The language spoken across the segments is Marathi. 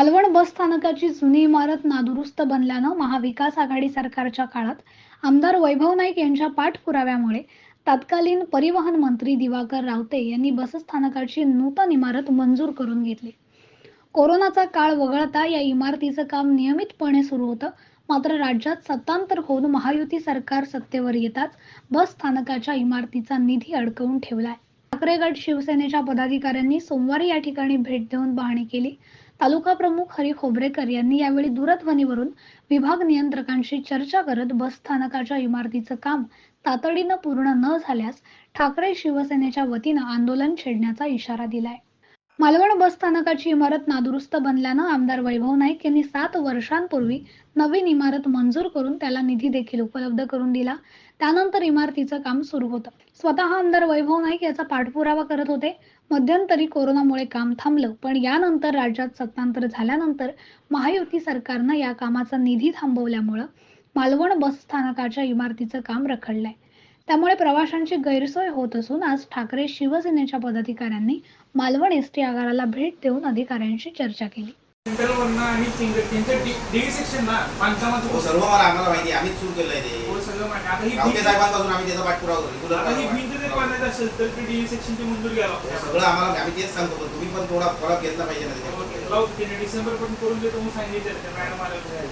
मालवण बस स्थानकाची जुनी इमारत नादुरुस्त बनल्यानं महाविकास आघाडी सरकारच्या काळात आमदार वैभव नाईक यांच्या पाठपुराव्यामुळे तत्कालीन परिवहन मंत्री दिवाकर रावते यांनी बसस्थानकाची नूतन इमारत मंजूर करून घेतली. कोरोनाचा काळ वगळता या इमारतीचं काम नियमितपणे सुरू होतं. मात्र राज्यात सत्तांतर होऊन महायुती सरकार सत्तेवर येताच बस स्थानकाच्या इमारतीचा निधी अडकवून ठेवलाय. ठाकरेगड शिवसेनेच्या पदाधिकाऱ्यांनी सोमवारी या ठिकाणी भेट देऊन पाहणी केली. तालुका प्रमुख हरी खोबरेकर यांनी यावेळी दूरध्वनीवरून विभाग नियंत्रकांशी चर्चा करत बस स्थानकाच्या इमारतीचं काम तातडीनं पूर्ण न झाल्यास ठाकरे शिवसेनेच्या वतीनं आंदोलन छेडण्याचा इशारा दिलाय. मालवण बस स्थानकाची इमारत नादुरुस्त बनल्यानं आमदार वैभव नाईक यांनी सात वर्षांपूर्वी नवीन इमारत मंजूर करून त्याला निधी देखील उपलब्ध करून दिला. त्यानंतर इमारतीचं काम सुरू होतं. स्वतः आमदार वैभव नाईक याचा पाठपुरावा करत होते. मध्यंतरी कोरोनामुळे काम थांबलं पण यानंतर राज्यात सत्तांतर झाल्यानंतर महायुती सरकारनं या कामाचा निधी थांबवल्यामुळं मालवण बस स्थानकाच्या इमारतीचं काम रखडलंय. त्यामुळे प्रवाशांची गैरसोय होत असून आज ठाकरे शिवसेनेच्या पदाधिकाऱ्यांनी मालवण एस टी आगाराला भेट देऊन अधिकाऱ्यांशी चर्चा केली. आणि त्यांचं डी सेक्शन ना बांधकामाचं हो सर्व मला आम्हाला माहिती आहे. आम्हीच सुरू केलंय ते सगळं माहिती. आता ही रावते भिंत- साहेबांपासून आम्ही त्याचा पाठपुरावा करू रेग्युलर आता ही. भिंत जर बांधायचं असेल तर ती डी सेक्शनची मंजूर हो, लागते. सगळं आम्हाला आम्ही तेच सांगतो पण तुम्ही पण थोडा फरक घेतला पाहिजे ना. लावू, डिसेंबर पण करून देतो म्हणून सांगितलं त्या मॅडम आल्या होत्या.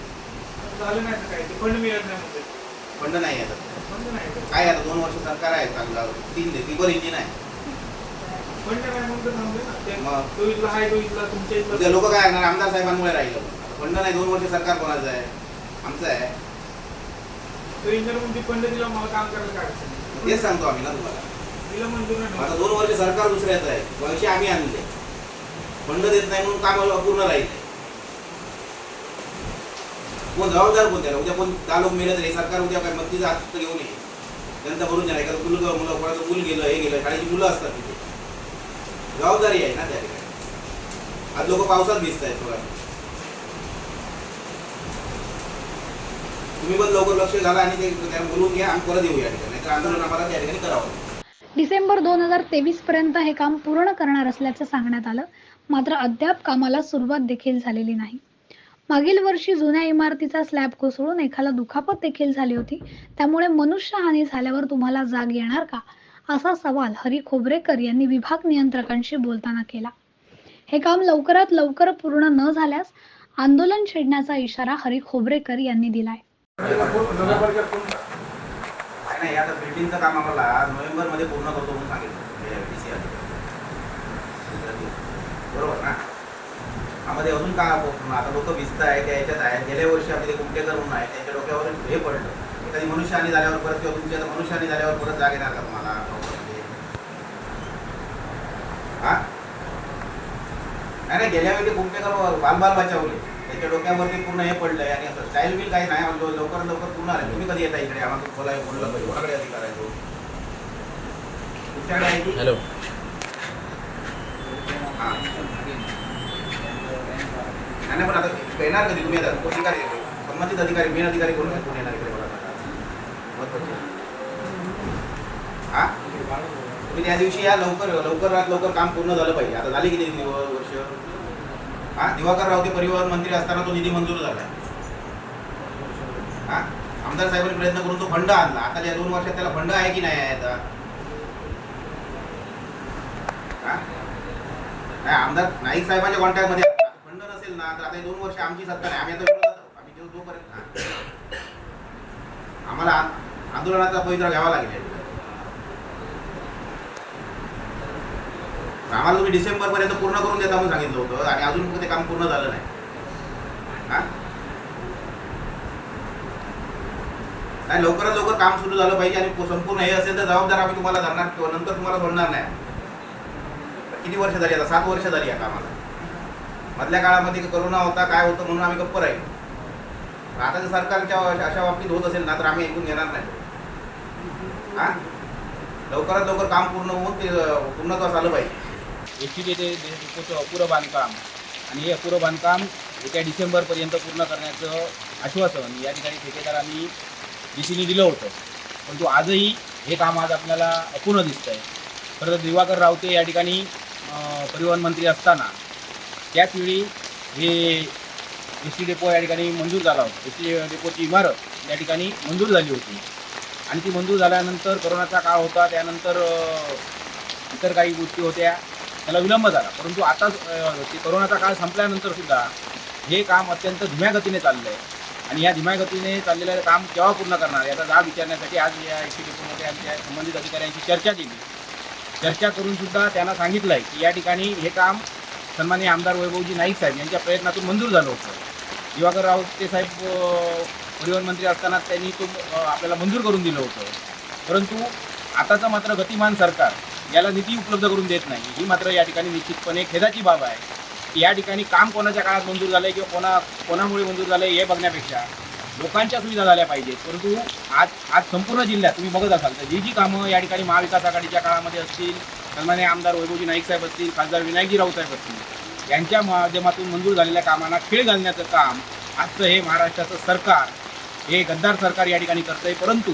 झालं नाही तर काय ते फंड मिळत नाही म्हणते नाही आता फंड नाही. काय आता दोन वर्ष सरकार आहे चांगलं तीन टिपर इंजिन आहे फंड नाही म्हणून तर थांबले ना ते इथला लोक काय करणार? आमदार साहेबांमुळे राहिलं. फंड नाही दोन वर्ष सरकार कोणाचं आहे? आमचं आहे. नाही. तेच सांगतो आम्ही ना तुम्हाला. नाही. आता दोन वर्ष सरकार दुसऱ्याचं आहे. पैसे आम्ही आणले. फंड देत नाही म्हणून काम अपूर्ण राहील. कोण जबाबदार कोण त्याला? उद्या कोण दहा लोक मेले तरी सरकार उद्या काय मग तिचं हात घेऊन ये त्यांचा भरून द्या एखादं मुलं मुलं कोणाचं मूल गेलं हे गेलं शाळेची मुलं असतात तिथे. जबाबदारी आहे ना त्या ठिकाणी आज लोक पावसात भिजत आहेत थोडा तुम्ही पण लवकर लक्ष घाला आणि ते बोलून घ्या आणि परत येऊ या ठिकाणी नाहीतर आंदोलन आम्हाला त्या ठिकाणी करावं. डिसेंबर दोन हजार तेवीस पर्यंत हे काम पूर्ण करणार असल्याचं सांगण्यात आलं. मात्र अद्याप कामाला सुरुवात देखील झालेली नाही. मागील वर्षी जुन्या इमारतीचा स्लॅब कोसळून एखाला दुखापत देखील झाली होती. त्यामुळे मनुष्यहानी झाल्यावर तुम्हाला जाग येणार का? असा सवाल हरी खोबरेकर यांनी विभाग नियंत्रकांशी बोलताना केला. हे काम लवकरात लवकर पूर्ण न झाल्यास आंदोलन छेडण्याचा इशारा हरी खोबरेकर यांनी दिलाय. नाही आता बिल्डिंगचं काम आम्हाला नोव्हेंबर पूर्ण करतो म्हणून सांगितलं बरोबर ना? आम्हाला अजून का आता लोक भिजत आहे त्या याच्यात आहे गेल्या वर्षी आपले कुमटेकर म्हणून आहे त्यांच्या डोक्यावर हे पडलं. एखादी मनुष्यहानी झाल्यावर परत किंवा तुमची आता मनुष्यहानी झाल्यावर परत जाग येणार का तुम्हाला? हा नाही नाही गेल्या वेळी कुमटेकर बाल बाल बचावले त्याच्या डोक्यावरती पूर्ण हे पडलंय आणि असं स्टाईल बिल काही नाही लव- लवकर लवकर पूर्ण आले तुम्ही कधी येता इकडे आम्हाला बोला बोललं पाहिजे कोणाकडे अधिकार आहे तो तुमच्याकडे आहे की? हॅलो हा. नाही पण आता येणार कधी तुम्ही आता कोण अधिकारी? संबंधित अधिकारी मेन अधिकारी कोण येणार इकडे. महत्त्वाचे. हा? तुम्ही त्या दिवशी या लवकर लवकरात लवकर काम पूर्ण झालं पाहिजे. आता झाली किती दिवस वर्ष? हा? दिवाकर रावते परिवहन मंत्री असताना तो निधी मंजूर झाला. हा? आमदार साहेबांनी प्रयत्न करून तो फंड आणला. आता या दोन वर्षात त्याला फंड आहे की नाही आहे आता? नाही आमदार नाईक साहेबांच्या कॉन्टॅक्टमध्ये फंड नसेल ना तर आता दोन वर्ष आमची सत्ता नाही. आम्ही आता आम्ही जोपर्यंत आम्हाला आंदोलनाचा पवित्रा घ्यावा लागेल. आम्हाला तुम्ही डिसेंबर पर्यंत पूर्ण करून देता म्हणून सांगितलं होतं आणि अजून ते काम पूर्ण झालं नाही. हा? नाही लवकरात लवकर काम सुरू झालं पाहिजे आणि संपूर्ण हे असेल तर जबाबदार आम्ही तुम्हाला धरणार किंवा नंतर तुम्हाला सोडणार नाही. किती वर्ष झाली आता? सात वर्ष झाली या कामाला. मधल्या काळामध्ये करोना होता काय होतं म्हणून आम्ही गप्प राहील. आता जर सरकारच्या अशा बाबतीत होत असेल ना तर आम्ही ऐकून घेणार नाही. लवकरात लवकर काम पूर्ण होऊन ते पूर्णत्वास आलं पाहिजे. ॲक्च्युली ते डेपोचं अपुरं बांधकाम आणि हे अपुरं बांधकाम येत्या डिसेंबरपर्यंत पूर्ण करण्याचं आश्वासन या ठिकाणी ठेकेदारांनी डी सीने दिलं होतं. परंतु आजही हे काम आज आपल्याला अपूर्ण दिसतं आहे खरं तर दिवाकर रावते या ठिकाणी परिवहन मंत्री असताना त्याचवेळी हे एस टी डेपो या ठिकाणी मंजूर झाला होता. एस टी डेपोची इमारत या ठिकाणी मंजूर झाली होती. आणि ती मंजूर झाल्यानंतर करोनाचा काळ होता त्यानंतर इतर काही गोष्टी होत्या. त्याला विलंब झाला. परंतु आता ते करोनाचा काळ संपल्यानंतर सुद्धा हे काम अत्यंत धीम्या गतीने चाललं आहे आणि या धीम्या गतीने चाललेलं काम केव्हा पूर्ण करणार याचा जाब विचारण्यासाठी आज या एस टी डेपोमध्ये आमच्या संबंधित अधिकाऱ्यांची चर्चा केली. चर्चा करून सुद्धा त्यांना सांगितलं आहे की या ठिकाणी हे काम सन्माननीय आमदार वैभवजी नाईक साहेब यांच्या प्रयत्नातून मंजूर झालं होतं. दिवाकर रावते साहेब परिवहन मंत्री असताना त्यांनी तो आपल्याला मंजूर करून दिलं होतं. परंतु आताचं मात्र गतिमान सरकार याला निधी उपलब्ध करून देत नाही. ही मात्र या ठिकाणी निश्चितपणे खेदाची बाब आहे. या ठिकाणी काम कोणाच्या काळात मंजूर झालं किंवा कोणा कोणामुळे मंजूर झालं हे बघण्यापेक्षा लोकांच्या सुविधा झाल्या पाहिजेत. परंतु आज आज संपूर्ण जिल्ह्यात तुम्ही बघत असाल तर जी जी कामं या ठिकाणी महाविकास आघाडीच्या काळामध्ये असतील सन्मान्य आमदार वैभवजी नाईक साहेब असतील खासदार विनायकजी राऊत साहेब असतील यांच्या माध्यमातून मंजूर झालेल्या कामांना खेळ घालण्याचं काम आजचं हे महाराष्ट्राचं सरकार हे गद्दार सरकार या ठिकाणी करतंय परंतु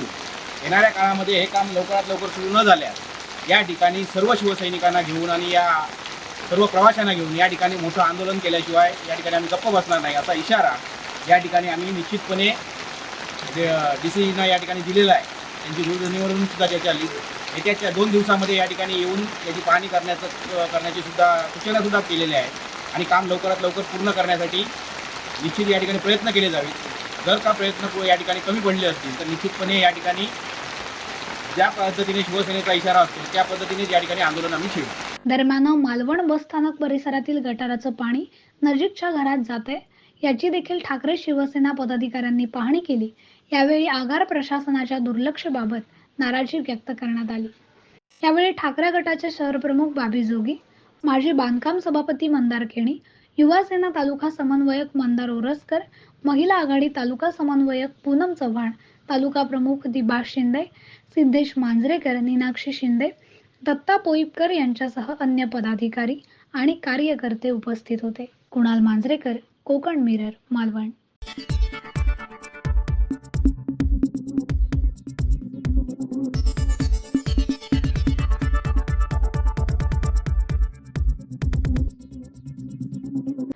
येणाऱ्या काळामध्ये हे काम लवकरात लवकर सुरू न झाल्यास या ठिकाणी सर्व शिवसैनिकांना घेऊन आणि या सर्व प्रवाशांना घेऊन या ठिकाणी मोठं आंदोलन केल्याशिवाय या ठिकाणी आम्ही गप्प बसणार नाही असा इशारा या ठिकाणी आम्ही निश्चितपणे डी सीनं या ठिकाणी दिलेला आहे. त्यांची दूरध्वनीवरून सुद्धा त्याच्या आली येत्याच्या दोन दिवसामध्ये या ठिकाणी येऊन त्याची पाहणी करण्याचं करण्याची सुद्धा सूचनासुद्धा केलेल्या आहेत. आणि काम लवकरात लवकर पूर्ण करण्यासाठी निश्चित या ठिकाणी प्रयत्न केले जावेत. जर का प्रयत्न या ठिकाणी कमी पडले असतील तर निश्चितपणे या ठिकाणी ज्या पद्धतीने शिवसेनेचा इशारा असतो त्या पद्धतीने या ठिकाणी आंदोलन आम्ही छेडू. दरम्यान मालवण बसस्थानक परिसरातील गटाराचं पाणी नजीकच्या घरात जाते याची देखील ठाकरे शिवसेना पदाधिकाऱ्यांनी पाहणी केली. यावेळी आगार प्रशासनाच्या दुर्लक्षबाबत नाराजी व्यक्त करण्यात आली. यावेळी ठाकरे गटाचे शहर प्रमुख बाबी जोगी माजी बांधकाम सभापती मंदार केणी युवा सेना तालुका समन्वयक मंदार ओरसकर महिला आघाडी तालुका समन्वयक पूनम चव्हाण तालुका प्रमुख दिबा शिंदे सिद्धेश मांजरेकर नीनाक्षी शिंदे दत्ता पोईपकर यांच्यासह अन्य पदाधिकारी आणि कार्यकर्ते उपस्थित होते. कुणाल मांजरेकर कोकण मिरर मालवण.